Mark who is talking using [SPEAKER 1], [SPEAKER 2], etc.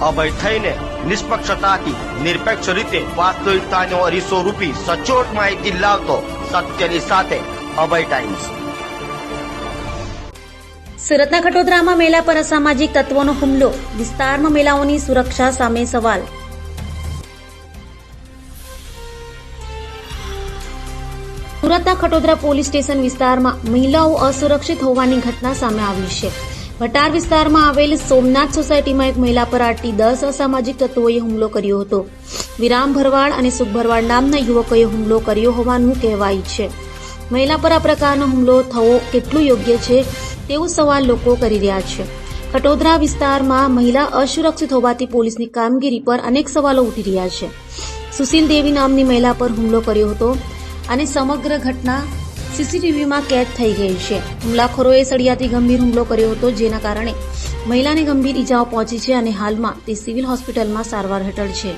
[SPEAKER 1] અભય થઈને નિષ્પક્ષતાથી નિરપેક્ષ રીતે વાસ્તવિકતાનો અરીસો રૂપી સચોટ માહિતી લાવતો સત્યની સાથે અભય ટાઈમ્સ.
[SPEAKER 2] સુરતના ખટોદરામાં મેલા પર અસામાજિક તત્વોનો હુમલો. વિસ્તારમાં મેલાઓની સુરક્ષા સામે સવાલ. સુરતના ખટોદરા પોલીસ સ્ટેશન વિસ્તારમાં મહિલાઓ અસુરક્ષિત હોવાની ઘટના સામે આવી છે. ભટાર વિસ્તારમાં આવેલ સોમનાથ સોસાયટીમાં એક મહિલા પર આટલી દસ અસામાજિક તત્વોએ હુમલો કર્યો હતો. વિરામ ભરવાડ અને સુખ ભરવાડ નામના યુવકોએ હુમલો કર્યો હોવાનું કહેવાય છે. મહિલા પર આ પ્રકારનો હુમલો થવો કેટલું યોગ્ય છે તેવો સવાલ લોકો કરી રહ્યા છે. કટોદરા વિસ્તારમાં મહિલા અસુરક્ષિત હોવાથી પોલીસની કામગીરી પર અનેક સવાલો ઉઠી રહ્યા છે. સુશીલ દેવી નામની મહિલા પર હુમલો કર્યો હતો અને સમગ્ર ઘટના સીસીટીવીમાં કેદ થઈ ગઈ છે. હુમલાખોરોએ સળિયાથી ગંભીર હુમલો કર્યો હતો, જેના કારણે મહિલાને ગંભીર ઈજાઓ પહોંચી છે અને હાલમાં તે સિવિલ હોસ્પિટલમાં સારવાર હેઠળ છે.